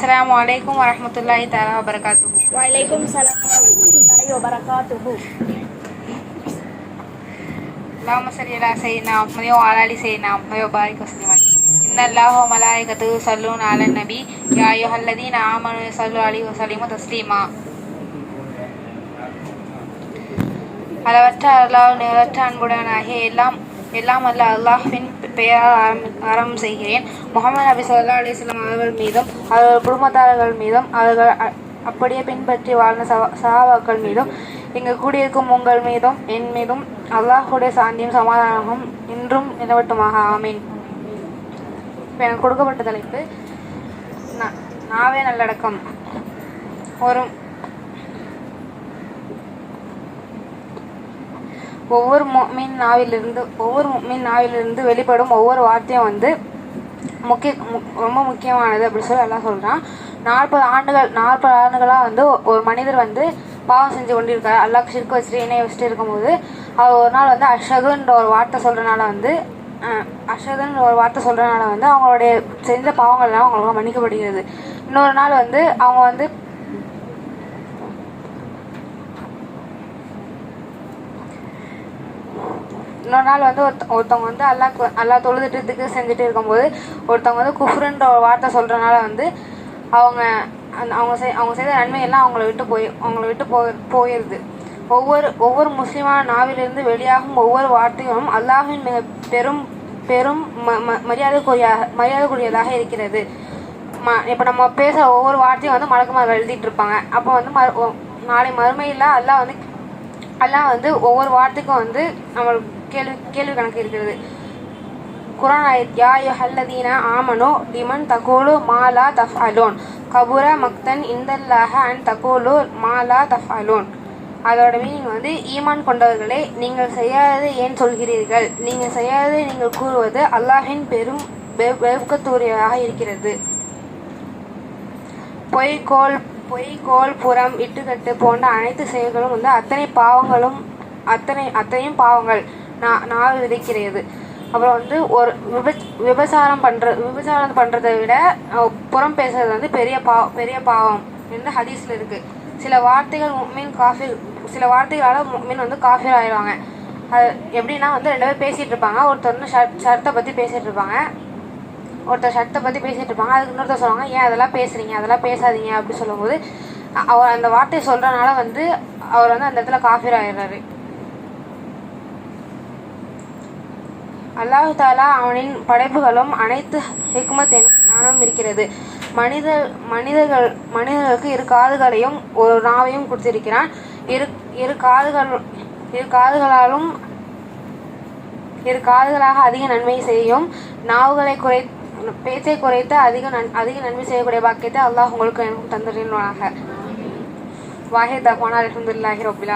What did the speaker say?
அஸ்ஸலாமு அலைக்கும் வரஹ்மத்துல்லாஹி தஆலா வபரகாத்துஹு وعليكم السلام ورحمة الله وبركاته اللهم صل على سيدنا محمد وعلى ال سيدنا محمد وبارك وسلم عليه. إن الله وملائكته يصلون على النبي يا أيها الذين آمنوا صلوا عليه وسلموا تسليما அளவற்ற அல்லாஹ் நிகழற்ற அன்புடனாகிய எல்லாம் எல்லாம் அல்ல அல்லாஹின் பெயரால் ஆரம்பி ஆரம்பம் செய்கிறேன். முகமது நபி சல்லா அலிஸ்லாம் அவர்கள் மீதும் அவர்கள் குடும்பத்தாரர்கள் மீதும் அவர்கள் அ- அப்படியே பின்பற்றி வாழ்ந்த சவா- சஹாபாக்கள் மீதும் இங்கு கூடியிருக்கும் உங்கள் மீதும் என் மீதும் அல்லாஹுடைய சாந்தியும் சமாதானமும் இன்றும் நிலவட்டுமாக. ஆமீன். இப்போ எனக்கு கொடுக்கப்பட்ட தலைப்பு நாவே நல்லடக்கம். ஒரு ஒவ்வொரு மீன் நாவிலிருந்து ஒவ்வொரு மீன் நாவிலிருந்து வெளிப்படும் ஒவ்வொரு வார்த்தையும் வந்து முக்கிய மு- ரொம்ப முக்கியமானது அப்படின்னு சொல்லி எல்லாம் சொல்கிறான் நாற்பது ஆண்டுகள் நாற்பது ஆண்டுகளாக வந்து ஒரு மனிதர் வந்து பாவம் செஞ்சு கொண்டிருக்கார். அல்லாஹ் சிறுக்கு வச்சுட்டு இணைய வச்சுட்டு இருக்கும்போது அவர் ஒரு நாள் வந்து அஷகுன்ற ஒரு வார்த்தை சொல்கிறனால வந்து அஷகுன்ற ஒரு வார்த்தை சொல்கிறனால வந்து அவங்களுடைய செஞ்ச பாவங்கள்லாம் அவங்களுக்கு மன்னிக்கப்படுகிறது. இன்னொரு நாள் வந்து அவங்க வந்து இன்னொரு நாள் வந்து ஒருத்த ஒருத்தவங்க வந்து அல்லா அல்லா தொழுதுட்டுறதுக்கு செஞ்சுட்டு இருக்கும்போது ஒருத்தவங்க வந்து குஃப்ருன்ற ஒரு வார்த்தை சொல்கிறனால வந்து அவங்க அந்த அவங்க செய் அவங்க செய்த நன்மையெல்லாம் அவங்கள விட்டு போய் அவங்கள விட்டு போய் போயிடுது ஒவ்வொரு ஒவ்வொரு முஸ்லீமான நாவிலிருந்து வெளியாகும் ஒவ்வொரு வார்த்தையும் அல்லாஹின் மிக பெரும் பெரும் ம ம மரியாதைக்குரியாக மரியாதைக்குரியதாக இருக்கிறது. ம இப்போ நம்ம பேசுகிற ஒவ்வொரு வார்த்தையும் வந்து மலக்குமார்கள் எழுதிட்டு இருப்பாங்க. அப்போ வந்து மறு நாளை மறுமையில் அல்லாஹ் வந்து அல்லாஹ் வந்து ஒவ்வொரு வார்த்தைக்கும் வந்து நம்மளுக்கு கேள்வி கேள்வி கணக்கு இருக்கிறது. குரான் யா ஆமனோ லிமன் தகோலு மாலா தஃப் அலோன் கபுர மக்தன் இந்தல்லாக அண்ட் தகோலு மாலா தஃப் அலோன் அதோட மீனிங் வந்து ஈமான் கொண்டவர்களே நீங்கள் செய்யாதது ஏன் சொல்கிறீர்கள்? நீங்கள் செய்யாதது நீங்கள் கூறுவது அல்லாஹின் பெரும் வெ- இருக்கிறது. பொய் கோல் பொய் புறம் இட்டுக்கட்டு போன்ற அனைத்து செயல்களும் வந்து அத்தனை பாவங்களும் அத்தனை அத்தனையும் பாவங்கள். நான் நான் விதைக்கிறது. அப்புறம் வந்து ஒரு விப விபசாரம் பண்ணுற விபசாரம் பண்ணுறதை விட புறம் பேசுறது வந்து பெரிய பா பெரிய பாவம் என்று ஹதீஸில் இருக்குது சில வார்த்தைகள் மீன் காஃபி சில வார்த்தைகளால் மீன் வந்து காஃபி ஆயிடுவாங்க. அது எப்படின்னா வந்து ரெண்டு பேர் பேசிகிட்டு இருப்பாங்க. ஒருத்தர் வந்து ஷர்ட் ஷர்ட்டை பற்றி பேசிகிட்டு இருப்பாங்க. ஒருத்தர் ஷர்ட்டை பற்றி பேசிகிட்டு இருப்பாங்க. அதுக்கு இன்னொருத்தர் சொல்லுவாங்க ஏன் அதெல்லாம் பேசுகிறீங்க அதெல்லாம் பேசாதீங்க. அப்படி சொல்லும்போது அவர் அந்த வார்த்தையை சொல்கிறனால வந்து அவர் வந்து அந்த இடத்துல காஃபீர் ஆயிடுறாரு. அல்லாஹு தாலா அவனின் படைப்புகளும் அனைத்து ஹிக்மத் எனும் ஞானம் இருக்கிறது. மனித மனிதர்கள் மனிதர்களுக்கு இரு காதுகளையும் ஒரு நாவையும் கொடுத்திருக்கிறான். இரு இரு காதுகள் இரு காதுகளாலும் இரு காதுகளாக அதிக நன்மை செய்யும். நாவுகளை குறை பேச்சை குறைத்து அதிக நன் அதிக நன்மை செய்யக்கூடிய பாக்கியத்தை அல்லாஹ் உங்களுக்கு எனக்கும் தந்துடுவானாக வாஹித் தஹ்வானா அலமதுல்லாஹி ரபில்